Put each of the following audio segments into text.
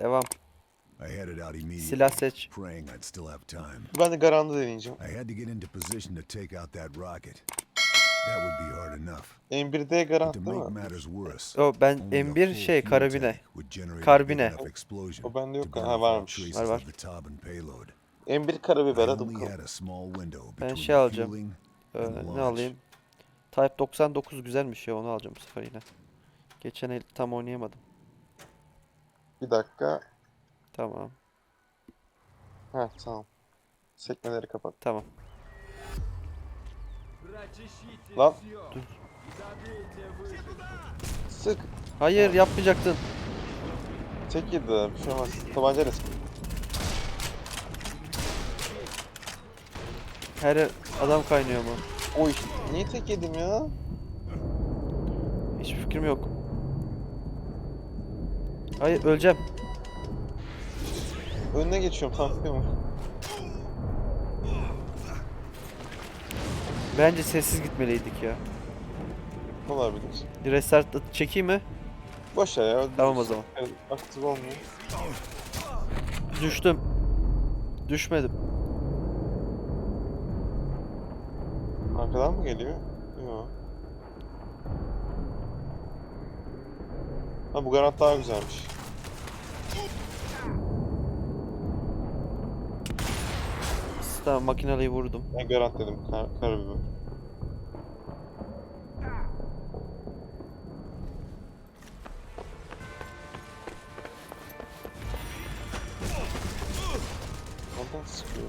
Devam. I headed out immediately, Silah seç. praying I'd still have time. Ben de garanda deneyeceğim. I had to get into position to take out that rocket. That would be hard enough. M1'de garant To değil make mi? matters worse, O ben only a M1 full şey fuel tank would generate Karbine. big enough explosion O bende to yok. burn Ha, off all varmış. traces Var, var. of the Tobin payload. M1 karabiber I hadi only bakalım. had a small window Ben between şey alacağım. fueling Ee, and ne launch. alayım? Type 99 güzelmiş ya onu alacağım bu sefer yine. Geçen el tam oynayamadım. Bir dakika. Tamam. Heh tamam. Sekmeleri kapat. Tamam. Lan. Sık. Hayır yapmayacaktın. Tek yedi bir şey olmaz. Tabancayla sık. Her yer adam kaynıyor mu? Oy. Niye tek yedim ya? Hiçbir fikrim yok. Hayır öleceğim. Önüne geçiyorum tankıyor mu? Bence sessiz gitmeliydik ya. Olabilir. Restart çekeyim mi? Boş ver ya. Tamam o zaman. Aktif olmuyor. Düştüm. Düşmedim. Arkadan mı geliyor? Yok. Ha bu garant daha güzelmiş. Tamam makineliyi vurdum. Ben garant dedim. Kar karabiber. Oradan sıkıyor.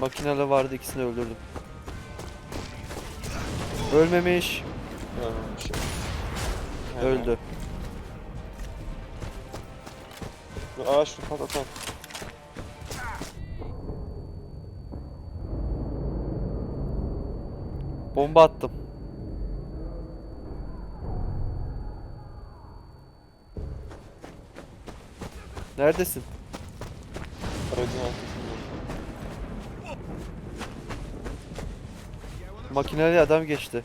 makineli vardı ikisini öldürdüm. Ölmemiş. Bir şey. Öldü. Aa şunu patlatan. Bomba attım. Neredesin? Aracın arkasında. Makineli adam geçti.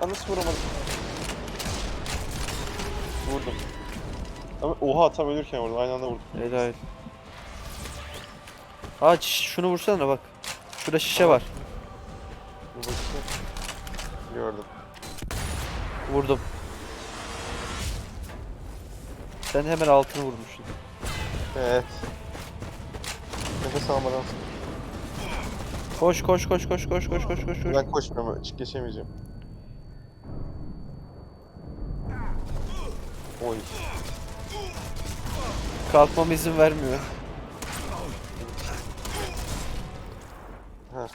Aa nasıl vuramadım? Vurdum. Ama oha tam ölürken vurdum. Aynı anda vurdum. Helal. Aa şş, şunu vursana bak. Şurada şişe var. Bakayım. Gördüm. Vurdum. Sen hemen altını vurmuşsun. Evet. Nefes almadan Koş koş koş koş koş koş koş koş koş. Ben koşmuyorum. Hiç geçemeyeceğim. Oy. Kalkmama izin vermiyor. Ha.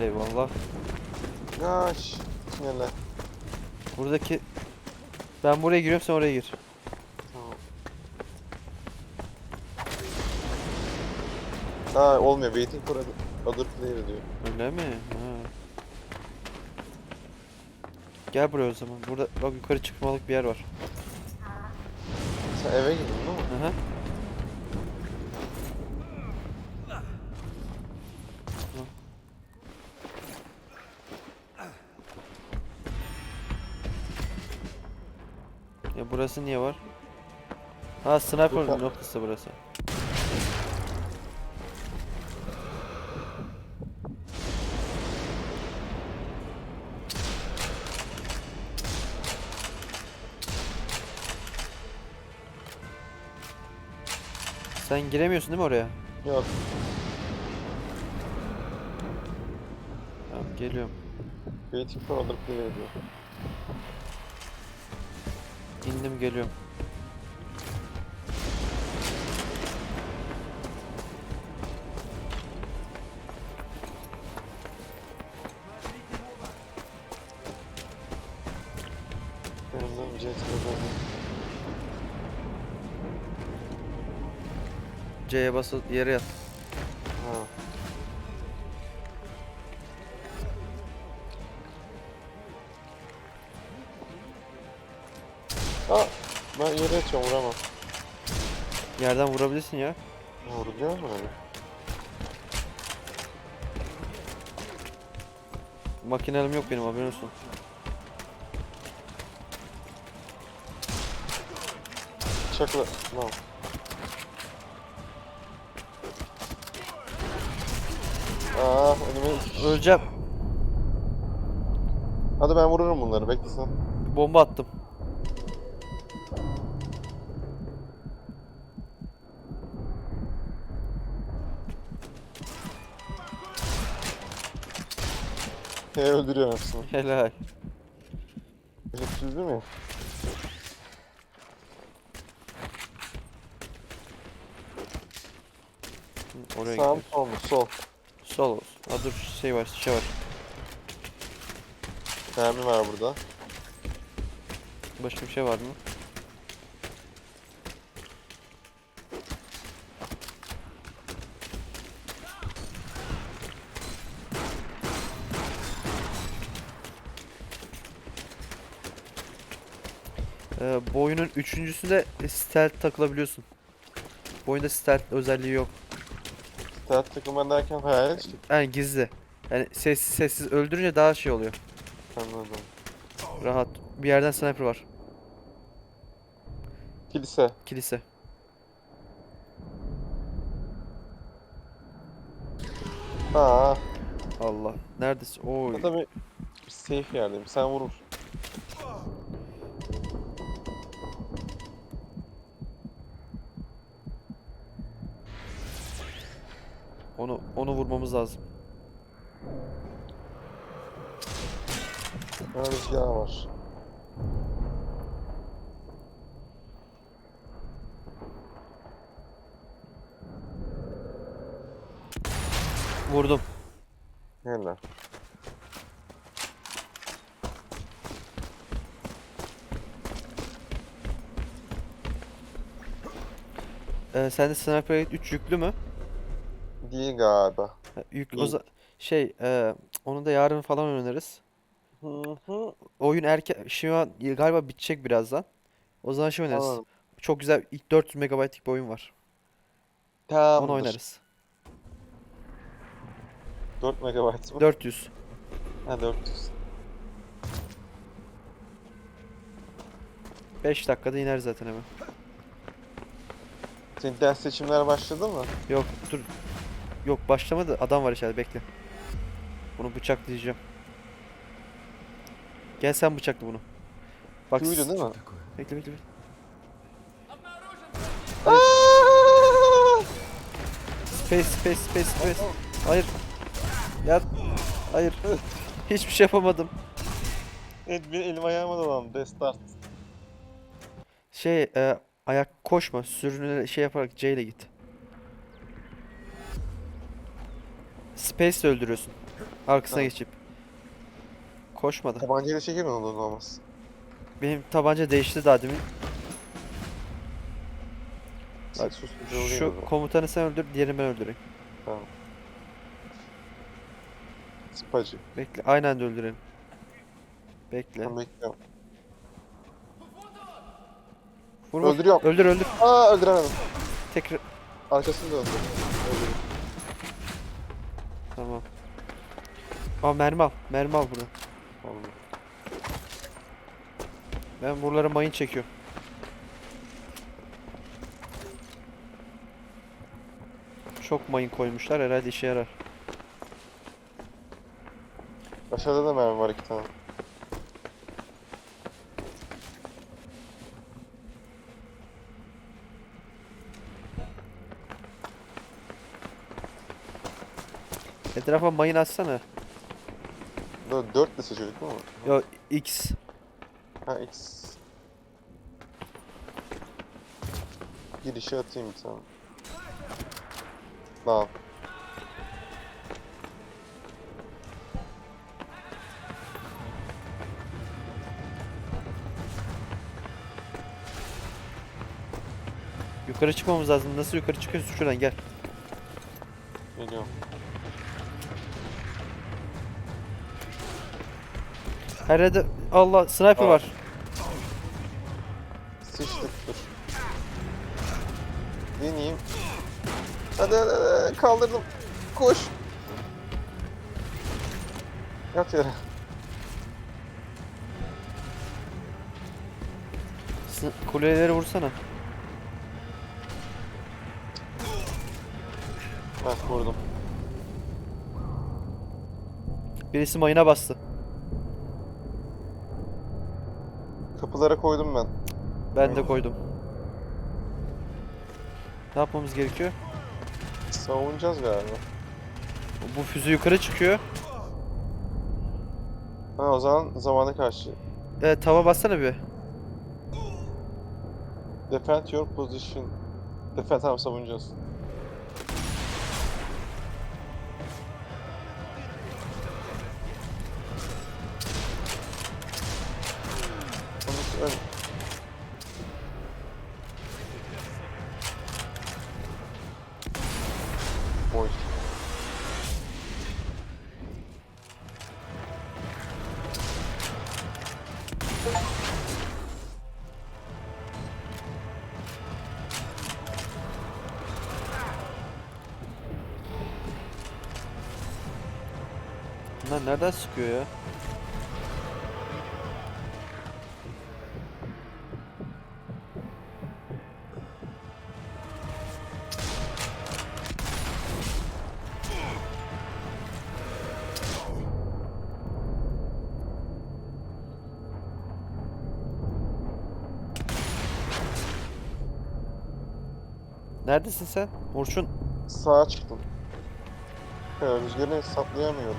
Eyvallah. Yaş. Tüneller. Buradaki... Ben buraya giriyorum sen oraya gir. Tamam. Ha olmuyor. Waiting for other player diyor. Öyle mi? Ha. Gel buraya o zaman. Burada bak yukarı çıkmalık bir yer var. Sen eve gidin değil mi? Hı hı. Ya burası niye var? Ha sniper Burada- noktası burası. Sen giremiyorsun değil mi oraya? Yok. Tamam geliyorum. Other player diyor. İndim geliyorum. C'ye basıp yere yat. Ben yere yatıyorum vuramam. Yerden vurabilirsin ya. Vuruluyor mu öyle? Makinalim yok benim haberin olsun. Bıçakla. Lan. Aa önüme iki kişi. Öleceğim. Hadi ben vururum bunları bekle sen. Bomba attım. He öldürüyorum hepsini. Helal. Hepsi değil mi? Oraya Sağ mı gidiyoruz. sol mu? Sol. Sol olsun. Ha dur şey var şey var. Mermi var burada. Başka bir şey var mı? Ee, bu oyunun üçüncüsünde stealth takılabiliyorsun. Bu oyunda stealth özelliği yok. Teat takımı derken hayal işte. Yani gizli. Yani sessiz sessiz öldürünce daha şey oluyor. Anladım. Rahat. Bir yerden sniper var. Kilise. Kilise. Aa, Allah. Neredesin? Oy. burada bir, bir safe yerdeyim. Sen vurur. Onu onu vurmamız lazım. Ha rüzgar var. Vurdum. Helal. Ee, sende Sniper Elite 3 yüklü mü? Değil galiba. Yüklü. O za- şey, e, onu da yarın falan oynarız. Hı hı. Oyun erken şu an galiba bitecek birazdan. O zaman şey oynarız. Anladım. Çok güzel ilk 400 megabaytlık bir oyun var. Onu Tamamdır. oynarız. 4 megabayt mı? 400. Ha 400. 5 dakikada iner zaten hemen. Senin ders seçimler başladı mı? Yok dur. Yok başlamadı. Adam var içeride bekle. Bunu bıçaklayacağım. Gel sen bıçakla bunu. Bak Duydu s- değil mi? Bekle bekle bekle. Space space space space. Hayır. Yat. Hayır. Hiçbir şey yapamadım. Evet bir elim ayağıma dolandı. Restart. Şey e, ayak koşma. Sürünerek şey yaparak C ile git. Space ile öldürüyorsun. Arkasına Tamam. geçip. Koşmadı. Tabancayla çeker mi olur olmaz? Benim tabanca değişti daha demin. Bak susturucu olayım o Şu komutanı sen öldür, diğerini ben öldüreyim. Tamam. Spacı. Bekle, aynı anda öldürelim. Bekle. Ben bekliyorum. Vur, vur. Öldürüyorum. Öldür öldür. Aa öldüremedim. Tekrar. Arkasını da öldürdüm. Öldürdüm. Tamam. Aa mermi al. Mermi al buradan. Tamam. Ben buralara mayın çekiyorum. Çok mayın koymuşlar. Herhalde işe yarar. Aşağıda da mermi var iki tane. Etrafa mayın atsana. Böyle dört de seçiyorduk değil mi? Yo X. Ha X. Girişe atayım bir tane. Tamam. Yukarı çıkmamız lazım. Nasıl yukarı çıkıyorsun? Şuradan gel. Geliyorum. Her yerde Allah sniper Aa. var. Sıçtık dur. Deneyeyim. Hadi hadi hadi kaldırdım. Koş. Yat yere. Kuleleri vursana. Bak vurdum. Birisi mayına bastı. Kapılara koydum ben. Ben de koydum. Ne yapmamız gerekiyor? Savunacağız galiba. Bu füze yukarı çıkıyor. Ha o zaman zamana karşı. Evet tava bassana bir. Defend your position. Defend tamam savunacağız. Onu- ön- Oy. Bunlar nereden sıkıyor ya? Neredesin sen? Orçun. Sağa çıktım. Ya, rüzgarını hesaplayamıyorum.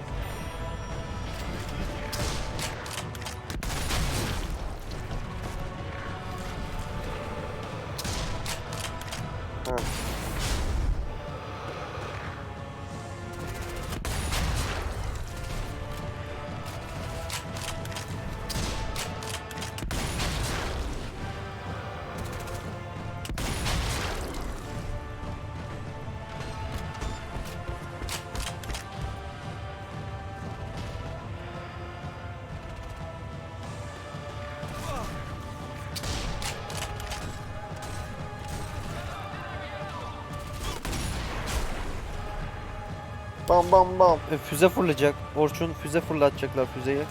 Bam bam bam. E, füze fırlayacak. Orçun füze fırlatacaklar füzeyi.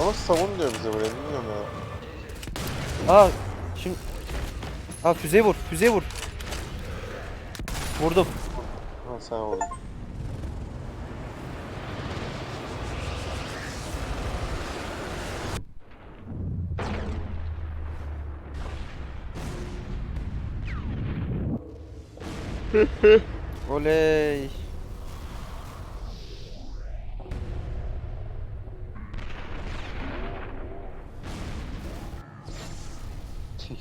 Ama savun diyor bize buraya bilmiyorum ya. Aa şimdi Aa füzeyi vur, füzeyi vur. Vurdum. Ha sen vurdun. Oley.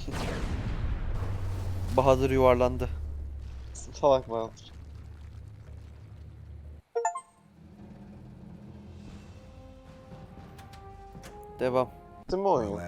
Bahadır yuvarlandı. Salak Bahadır. Devam. Bitti mi oyun?